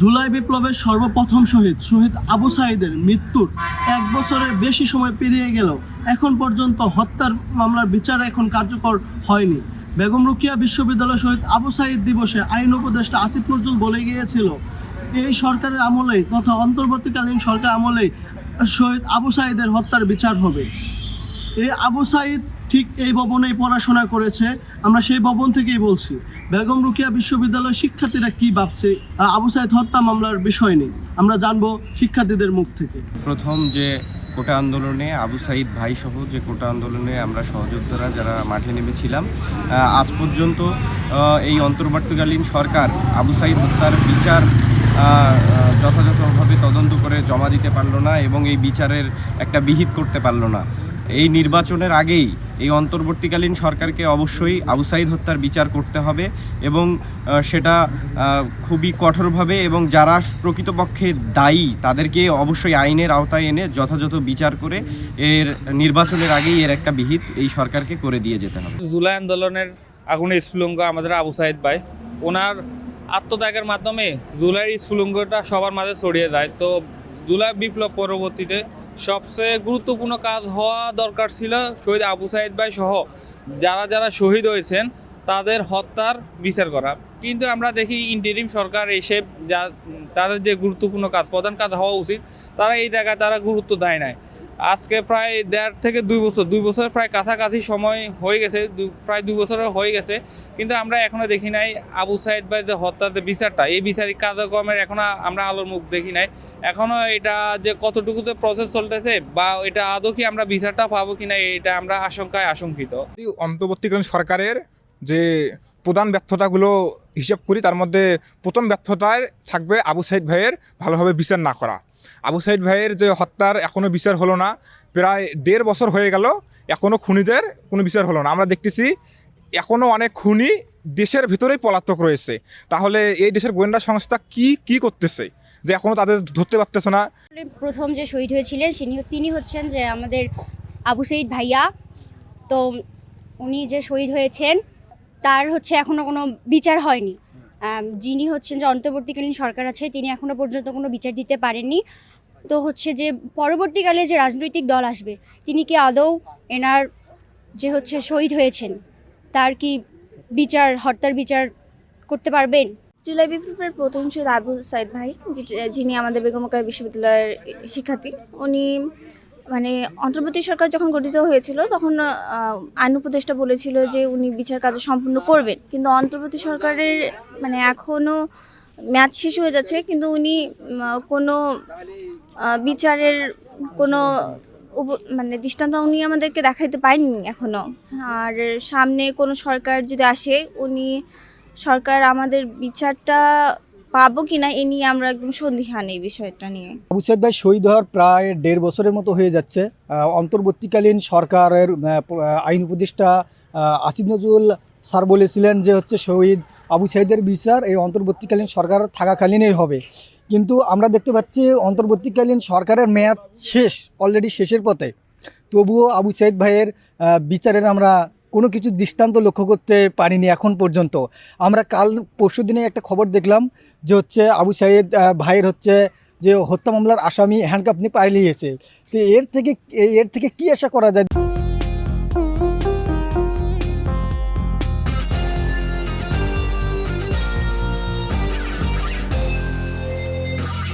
জুলাই বিপ্লবের সর্বপ্রথম শহীদ শহীদ আবু সাইদের মৃত্যুর এক বছরের বেশি সময় পেরিয়ে গেলেও এখন পর্যন্ত হত্যার মামলার বিচার এখন কার্যকর হয়নি। বেগম রুকিয়া বিশ্ববিদ্যালয় শহীদ আবু সাইদ দিবসে আইন উপদেষ্টা আসিফ নজরুল বলে গিয়েছিল, এই সরকারের আমলেই তথা অন্তর্বর্তীকালীন সরকার আমলেই শহীদ আবু সাইদের হত্যার বিচার হবে। এই আবু সাইদ ঠিক এই ভবনেই পড়াশোনা করেছে। আমরা সেই ভবন থেকেই বলছি, বেগম রুকিয়া বিশ্ববিদ্যালয়ের শিক্ষার্থীরা কি ভাবছে? আবু সাইদ হত্যা মামলার বিষয় নেই আমরা জানব শিক্ষার্থীদের মুখ থেকে। প্রথম যে কোটা আন্দোলনে আবু সাইদ ভাই সহ যে কোটা আন্দোলনে আমরা সহযোদ্ধারা যারা মাঠে নেমেছিলাম আজ পর্যন্ত এই অন্তর্বর্তীকালীন সরকার আবু সাইদ হত্যার বিচার যথাযথভাবে তদন্ত করে জমা দিতে পারল না এবং এই বিচারের একটা বিহিত করতে পারল না। এই নির্বাচনের আগেই এই অন্তর্বর্তীকালীন সরকারকে অবশ্যই আবু সাইদ হত্যার বিচার করতে হবে এবং সেটা খুবই কঠোরভাবে এবং যারা প্রকৃতপক্ষে দায়ী, তাদেরকে অবশ্যই আইনের আওতায় এনে যথাযথ বিচার করে এর নির্বাচনের আগেই এর একটা বিহিত এই সরকারকে করে দিয়ে যেতে হবে। জুলাই আন্দোলনের আগুনের স্ফুলঙ্গ আমাদের আবু সাইদ ভাই। ওনার আত্মত্যাগের মাধ্যমে জুলাইয়ের স্ফুলঙ্গটা সবার মাঝে ছড়িয়ে যায়। তো জুলাই বিপ্লব পরবর্তীতে সবচেয়ে গুরুত্বপূর্ণ কাজ হওয়া দরকার ছিল শহীদ আবু সাইদ ভাই সহ যারা যারা শহীদ হয়েছেন, তাদের হত্যার বিচার করা। কিন্তু আমরা দেখি ইন্টারিম সরকার এসে যা তাদের যে গুরুত্বপূর্ণ কাজ, প্রধান কাজ হওয়া উচিত, তারা এই জায়গায় তারা গুরুত্ব দেয় নাই। আজকে প্রায় দেড় থেকে দুই বছর দুই বছর প্রায় কাছাকাছি সময় হয়ে গেছে প্রায় দুই বছরের হয়ে গেছে, কিন্তু আমরা এখনও দেখি নাই আবু সাইদ ভাই যে হত্যার যে বিচারটা, এই বিচারিক কার্যক্রমের এখনও আমরা আলোর মুখ দেখি নাই। এখনও এটা যে কতটুকুতে প্রসেস চলতেছে বা এটা আদৌ কি আমরা বিচারটা পাবো কিনা, এটা আমরা আশঙ্কায় আশঙ্কিত। অন্তর্বর্তীকালীন সরকারের যে প্রধান ব্যর্থতাগুলো হিসাব করি, তার মধ্যে প্রথম ব্যর্থতায় থাকবে আবু সাইদ ভাইয়ের ভালোভাবে বিচার না করা। আবু সাইদ ভাইয়ের যে হত্যার এখনও বিচার হলো না, প্রায় দেড় বছর হয়ে গেল এখনও খুনিদের কোনো বিচার হলো না। আমরা দেখতেছি এখনও অনেক খুনি দেশের ভিতরেই পলাতক রয়েছে। তাহলে এই দেশের গোয়েন্দা সংস্থা কি কি করতেছে? যে এখনও তাদের ধরতে পারতেছে না। প্রথম যে শহীদ হয়েছিলেন তিনি হচ্ছেন যে আমাদের আবু সঈদ ভাইয়া। তো উনি যে শহীদ হয়েছেন তার হচ্ছে এখনও কোনো বিচার হয়নি। যিনি হচ্ছেন যে অন্তর্বর্তীকালীন সরকার আছে, তিনি এখনও পর্যন্ত কোনো বিচার দিতে পারেননি। তো হচ্ছে যে পরবর্তীকালে যে রাজনৈতিক দল আসবে, তিনি কি আদৌ এনার যে হচ্ছে শহীদ হয়েছেন, তার কি বিচার, হত্যার বিচার করতে পারবেন? জুলাই বিপ্লবের প্রথম শহীদ আবু সাইদ ভাই যিনি আমাদের বেগম বিশ্ববিদ্যালয়ের শিক্ষার্থী, উনি মানে অন্তর্বর্তী সরকার যখন গঠিত হয়েছিল, তখন আইন উপদেষ্টা বলেছিল যে উনি বিচার কাজ সম্পূর্ণ করবেন। কিন্তু অন্তর্বর্তী সরকারের মানে এখনও ম্যাচ শেষ হয়ে যাচ্ছে, কিন্তু উনি কোনো বিচারের কোনো মানে দৃষ্টান্ত উনি আমাদেরকে দেখাইতে পারেননি এখনও আর সামনে কোনো সরকার যদি আসে, উনি সরকার আমাদের বিচারটা পাবো কিনা এ নিয়ে আমরা একদম সন্দিহান এই বিষয়টা নিয়ে। আবু সাইদ ভাই শহীদ হওয়ার প্রায় দেড় বছরের মতো হয়ে যাচ্ছে। অন্তর্বর্তীকালীন সরকারের আইন উপদেষ্টা আসিফ নজরুল স্যার বলেছিলেন যে হচ্ছে শহীদ আবু সাইদের বিচার এই অন্তর্বর্তীকালীন সরকার থাকাকালীনই হবে। কিন্তু আমরা দেখতে পাচ্ছি অন্তর্বর্তীকালীন সরকারের মেয়াদ শেষ, অলরেডি শেষের পথে। তবুও আবু সাইদ ভাইয়ের বিচারের আমরা কোনো কিছু দৃষ্টান্ত লক্ষ্য করতে পারিনি এখন পর্যন্ত। আমরা কাল পরশু দিনে একটা খবর দেখলাম যে হচ্ছে আবু সাইদ ভাইয়ের হচ্ছে যে হত্যা মামলার আসামি হ্যান্ডকাপ নিয়ে পালিয়েছে। তো এর থেকে এর থেকে কি আশা করা যায়?